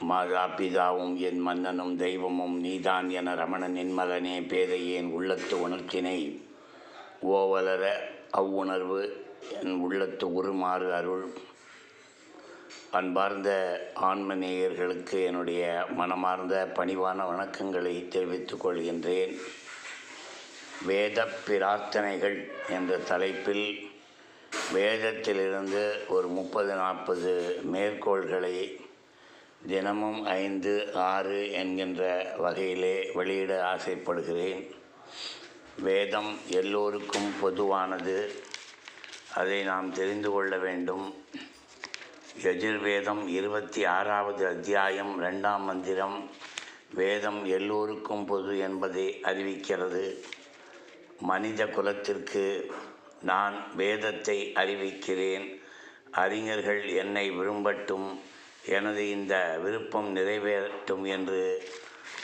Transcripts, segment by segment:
மாதா பிதாவும் என் மன்னனும் தெய்வமும் நீதான் என ரமணன் நின்மலனே பேதையேன் உள்ளத்து உணர்த்தினை? ஓவலர அவ்வுணர்வு என் உள்ளத்து உருமாறு அருள். அன்பார்ந்த ஆன்மநேயர்களுக்கு என்னுடைய மனமார்ந்த பணிவான வணக்கங்களை தெரிவித்துக் கொள்கின்றேன். வேத பிரார்த்தனைகள் என்ற தலைப்பில் வேதத்திலிருந்து ஒரு முப்பது நாற்பது மேற்கோள்களை தினமும் ஐந்து ஆறு என்கின்ற வகையிலே வெளியிட ஆசைப்படுகிறேன். வேதம் எல்லோருக்கும் பொதுவானது. அதை நாம் தெரிந்து கொள்ள வேண்டும். யஜுர்வேதம் இருபத்தி ஆறாவது அத்தியாயம் ரெண்டாம் மந்திரம். வேதம் எல்லோருக்கும் பொது என்பதை அறிவிக்கிறது. மனித குலத்திற்கு நான் வேதத்தை அறிவிக்கிறேன். அறிஞர்கள் என்னை விரும்பட்டும். எனது இந்த விருப்பம் நிறைவேறட்டும் என்று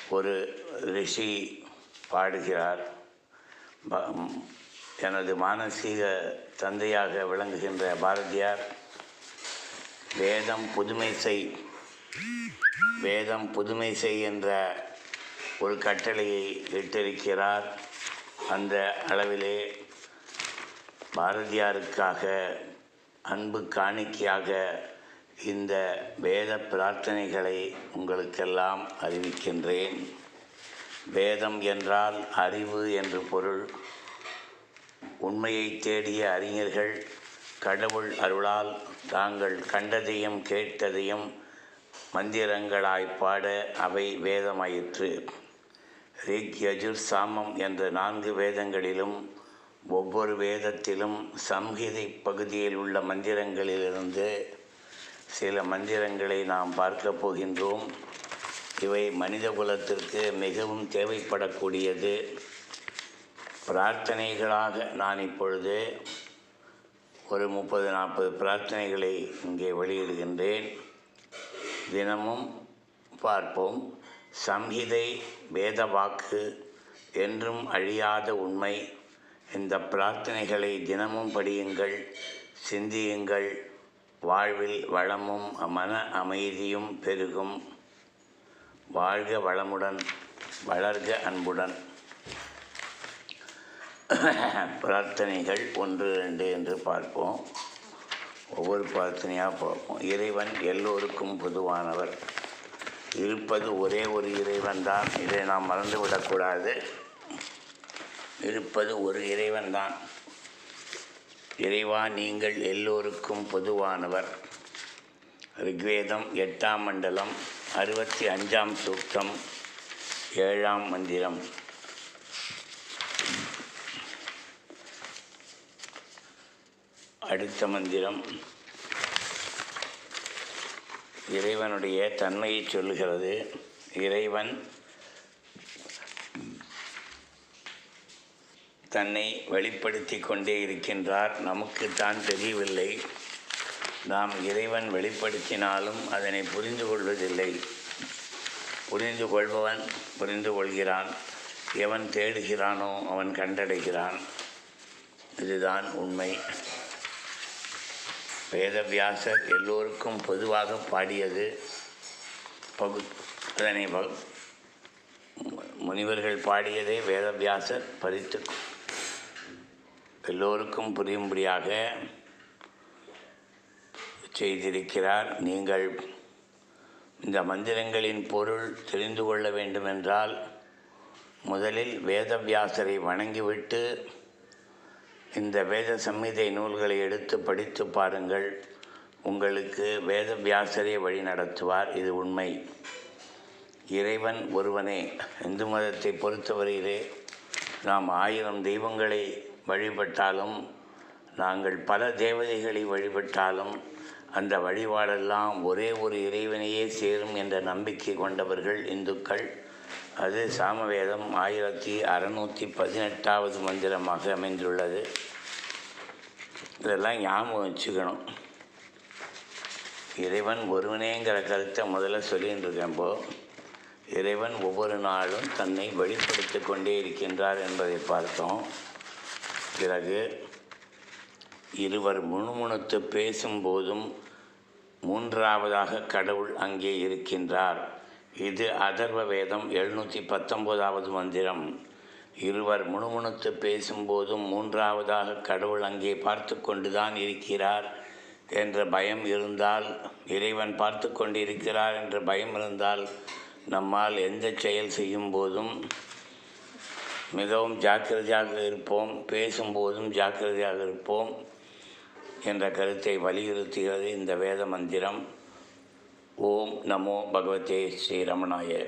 ஒரு ரிஷி பாடுகிறார். ப- எனது மானசீக தந்தையாக விளங்குகின்ற பாரதியார் வேதம் புதுமை செய் வேதம் புதுமை செய் என்ற ஒரு கட்டளையை இட்டிருக்கிறார். அந்த அளவிலே பாரதியாருக்காக அன்பு காணிக்கையாக இந்த வேத பிரார்த்தனைகளை உங்களுக்கெல்லாம் அறிவிக்கின்றேன். வேதம் என்றால் அறிவு என்று பொருள். உண்மையை தேடிய அறிஞர்கள் கடவுள் அருளால் தாங்கள் கண்டதையும் கேட்டதையும் மந்திரங்களாய் பாட அவை வேதமாயிற்று. ரிக் யஜுர் சாமம் என்ற நான்கு வேதங்களிலும் ஒவ்வொரு வேதத்திலும் சம்ஹிதை பகுதியில் உள்ள மந்திரங்களிலிருந்து சில மந்திரங்களை நாம் பார்க்க போகின்றோம். இவை மனித குலத்திற்கு மிகவும் தேவைப்படக்கூடியது. பிரார்த்தனைகளாக நான் இப்பொழுது ஒரு முப்பது நாற்பது பிரார்த்தனைகளை இங்கே வெளியிடுகின்றேன். தினமும் பார்ப்போம். சம்ஹிதை வேத வாக்கு என்றும் அழியாத உண்மை. இந்த பிரார்த்தனைகளை தினமும் படியுங்கள் சிந்தியுங்கள் வாழ்வில் வளமும் மன அமைதியும் பெருகும். வாழ்க வளமுடன் வளர்க அன்புடன். பிரார்த்தனைகள் ஒன்று ரெண்டு என்று பார்ப்போம். ஒவ்வொரு பிரார்த்தனையாக பார்ப்போம். இறைவன் எல்லோருக்கும் பொதுவானவர். இருப்பது ஒரே ஒரு இறைவன் தான். இதை நாம் மறந்துவிடக்கூடாது. இருப்பது ஒரு இறைவன் தான். இறைவா நீங்கள் எல்லோருக்கும் பொதுவானவர். ரிக்வேதம் எட்டாம் மண்டலம் அறுபத்தி அஞ்சாம் சூக்தம் ஏழாம் மந்திரம். அடுத்த மந்திரம். இறைவனுடைய தன்மையை சொல்லுகிறது இறைவன் தன்னை வெளிப்படுத்தி கொண்டே இருக்கின்றார். நமக்குத்தான் தெரியவில்லை. நாம் இறைவன் வெளிப்படுத்தினாலும் அதனை புரிந்து கொள்வதில்லை. புரிந்து கொள்பவன் புரிந்து கொள்கிறான். எவன் தேடுகிறானோ அவன் கண்டடைகிறான். இதுதான் உண்மை. வேதவியாசர் எல்லோருக்கும் பொதுவாக பாடியது. பகு அதனை முனிவர்கள் பாடியதை வேதவியாசர் பறித்து எல்லோருக்கும் புரியும்படியாக செய்திருக்கிறார். நீங்கள் இந்த மந்திரங்களின் பொருள் தெரிந்து கொள்ள வேண்டுமென்றால் முதலில் வேதவியாசரை வணங்கிவிட்டு இந்த வேத சம்மிதை நூல்களை எடுத்து படித்து பாருங்கள். உங்களுக்கு வேதவியாசரே வழி நடத்துவார். இது உண்மை. இறைவன் ஒருவனே. இந்து மதத்தை பொறுத்தவரையிலே நாம் ஆயிரம் தெய்வங்களை வழிபட்டாலும் நாங்கள் பல தேவதைகளை வழிபட்டாலும் அந்த வழிபாடெல்லாம் ஒரே ஒரு இறைவனையே சேரும் என்ற நம்பிக்கை கொண்டவர்கள் இந்துக்கள். அது சாமவேதம் ஆயிரத்தி அறநூற்றி பதினெட்டாவது மந்திரமாக அமைந்துள்ளது. இதெல்லாம் ஞாபகம் வச்சுக்கணும். இறைவன் ஒருவனேங்கிற கருத்தை முதல்ல சொல்லின்னு இருக்கேன்போ இறைவன் ஒவ்வொரு நாளும் தன்னை வெளிப்படுத்தி கொண்டே இருக்கின்றார் என்பதை பார்த்தோம். பிறகு இருவர் முணுமுணுத்து பேசும்போதும் மூன்றாவதாக கடவுள் அங்கே இருக்கின்றார். இது அதர்வ வேதம் எழுநூற்றி பத்தொம்போதாவது மந்திரம். இருவர் முணுமுணுத்து பேசும்போதும் மூன்றாவதாக கடவுள் அங்கே பார்த்து கொண்டுதான் இருக்கிறார் என்ற பயம் இருந்தால் இறைவன் பார்த்து கொண்டிருக்கிறார் என்ற பயம் இருந்தால் நம்மால் எந்த செயல் செய்யும் போதும் மிகவும் ஜாக்கிரதையாக இருப்போம் பேசும்போதும் ஜாக்கிரதையாக இருப்போம் என்ற கருத்தை வலியுறுத்துகிறது இந்த வேத மந்திரம். ஓம் நமோ பகவதே ஸ்ரீரமணாய